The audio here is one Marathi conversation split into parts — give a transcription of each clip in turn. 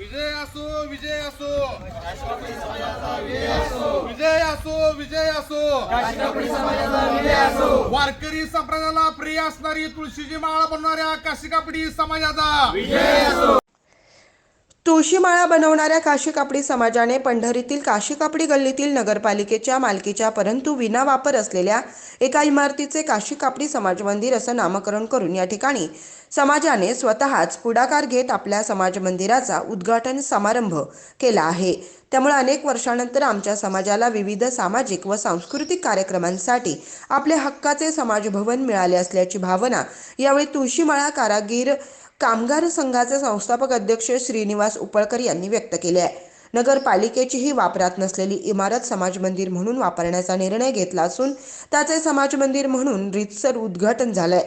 विजय असो विजय असो. विजय असो. विजय असो वारकरी संप्रदायाला प्रिय असणारी तुळशीची माळ बनणाऱ्या काशिकापडी समाजाचा. तुळशीमाळा बनवणाऱ्या काशी कापडी समाजाने पंढरीतील काशी कापडी गल्लीतील नगरपालिकेच्या मालकीच्या परंतु विना वापर असलेल्या एका इमारतीचे काशी कापडी समाज मंदिर असं नामकरण करून या ठिकाणी समाजाने स्वतःच पुढाकार घेत आपल्या समाज मंदिराचा उद्घाटन समारंभ केला आहे. त्यामुळे अनेक वर्षानंतर आमच्या समाजाला विविध सामाजिक व सांस्कृतिक कार्यक्रमांसाठी आपले हक्काचे समाजभवन मिळाले असल्याची भावना यावेळी तुळशीमाळा कारागीर कामगार संघाचे संस्थापक अध्यक्ष श्रीनिवास उपळकर यांनी व्यक्त केले आहे. नगरपालिकेचीही वापरात नसलेली इमारत समाज मंदिर म्हणून वापरण्याचा निर्णय घेतला असून त्याचे समाज मंदिर म्हणून रीतसर उद्घाटन झालंय.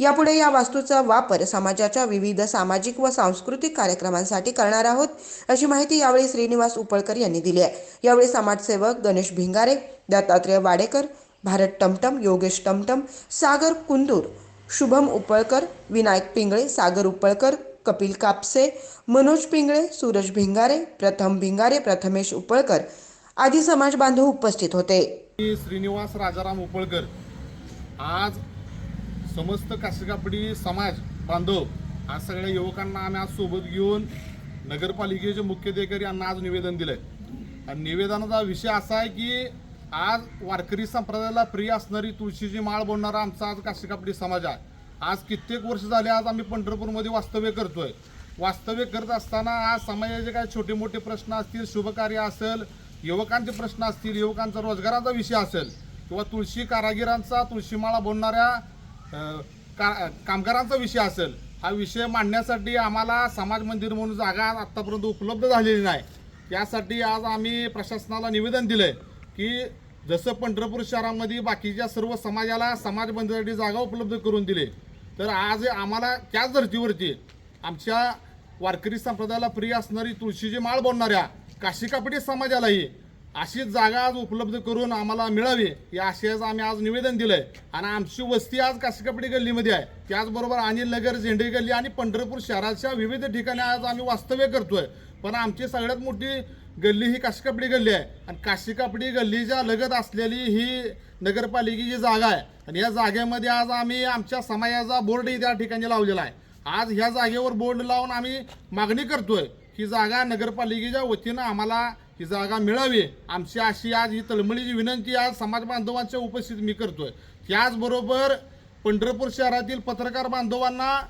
यापुढे या वास्तूचा वापर समाजाच्या विविध सामाजिक व सांस्कृतिक कार्यक्रमांसाठी करणार आहोत अशी माहिती यावेळी श्रीनिवास उपळकर यांनी दिली आहे. यावेळी समाजसेवक गणेश भिंगारे दत्तात्रय वाडेकर भारत टमटम योगेश टमटम सागर कुंदूर शुभम उपळकर विनायक पिंगळे सागर उपळकर कपिल कापसे मनोज पिंगळे सूरज भिंगारे प्रथम भिंगारे प्रथमेश उपळकर आदी समाज बांधव उपस्थित होते. श्रीनिवास राजाराम उपळकर. आज समस्त काशिकापडी समाज बांधव आज सगळ्या युवकांना आम्ही आज सोबत घेऊन नगरपालिकेचे मुख्याधिकारी यांना आज निवेदन दिलंय. आणि निवेदनाचा विषय असा आहे की आज वारकरी संप्रदायाला प्रिय असणारी तुळशीची माळ बोलणारा आमचा आज काशिकापडी समाज आहे. आज कित्येक वर्ष झाले आज आम्ही पंढरपूरमध्ये वास्तव्य करतोय. वास्तव्य करत असताना आज समाजाचे काय छोटे मोठे प्रश्न असतील शुभकार्य असेल युवकांचे प्रश्न असतील युवकांचा रोजगाराचा विषय असेल किंवा तुळशी कारागिरांचा तुळशीमाळा बोलणाऱ्या का कामगारांचा विषय असेल हा विषय मांडण्यासाठी आम्हाला समाज मंदिर म्हणून जागा आत्तापर्यंत उपलब्ध झालेली नाही. त्यासाठी आज आम्ही प्रशासनाला निवेदन दिलं आहे की जसं पंढरपूर शहरामध्ये बाकीच्या सर्व समाजाला समाज मंदिरासाठी जागा उपलब्ध करून दिले तर आज आम्हाला त्याच धर्तीवरती आमच्या वारकरी संप्रदायाला प्रिय असणारी तुळशीची माळ बोलणाऱ्या काशिकापटी समाजालाही अशी जागा आज उपलब्ध करून आम्हाला मिळावी या आशयाचं आम्ही आज निवेदन दिलंय. आणि आमची वस्ती आज काशीकापडी गल्लीमध्ये आहे. त्याचबरोबर अनिल नगर झेंडे गल्ली आणि पंढरपूर शहराच्या विविध ठिकाणी आज आम्ही वास्तव्य करतोय. पण आमची सगळ्यात मोठी गल्ली ही काशी कापडी गल्ली आहे. आणि काशी कापडी गल्लीच्या लगत असलेली ही नगरपालिकेची जागा आहे. आणि या जागेमध्ये आज आम्ही आमच्या समाजाचा बोर्डही त्या ठिकाणी लावलेला आहे. आज ह्या जागेवर बोर्ड लावून आम्ही मागणी करतोय ही जागा नगरपालिकेच्या वतीनं आम्हाला ही जागा मिळावी. आमची अशी आज ही तळमळीची विनंती आज समाज बांधवांच्या उपस्थित मी करतोय. त्याचबरोबर पंढरपूर शहरातील पत्रकार बांधवांना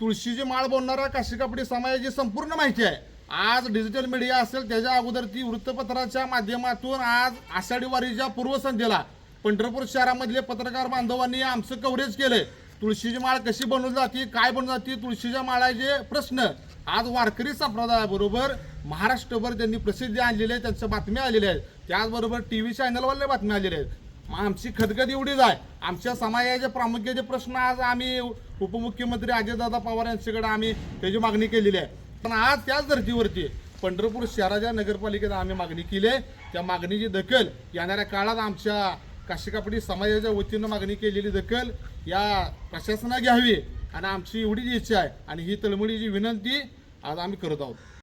तुळशीची माळ बोलणाऱ्या काशिकापडी समाजाची संपूर्ण माहिती आहे. आज डिजिटल मीडिया असेल त्याच्या अगोदर ती वृत्तपत्राच्या माध्यमातून आज आषाढी वारीच्या पूर्वसंध्येला पंढरपूर शहरामधले पत्रकार बांधवांनी आमचं कव्हरेज केलंय. तुळशीची माळ कशी बनवली जाते काय बनवली जाते तुळशीच्या माळाचे प्रश्न आज वारकरी संप्रदायाबरोबर महाराष्ट्रभर त्यांनी प्रसिद्धी आणलेली आहे त्यांच्या बातम्या आलेल्या आहेत. त्याचबरोबर टी व्ही चॅनलवाले बातम्या आलेल्या आहेत. मग आमची खदखद एवढीच आहे. आमच्या समाजाचे प्रामुख्याचे प्रश्न आज आम्ही उपमुख्यमंत्री अजयदादा पवार यांच्याकडे आम्ही त्याची मागणी केलेली आहे. पण आज त्याच धर्तीवरती पंढरपूर शहराच्या नगरपालिकेत आम्ही मागणी केली आहे. त्या मागणीची दखल येणाऱ्या काळात आमच्या काशिकापडी समाजाच्या वतीनं मागणी केलेली दखल या प्रशासना घ्यावी आणि आमची एवढीच इच्छा आहे आणि ही तळमळीची विनंती आज आम्ही करत आहोत.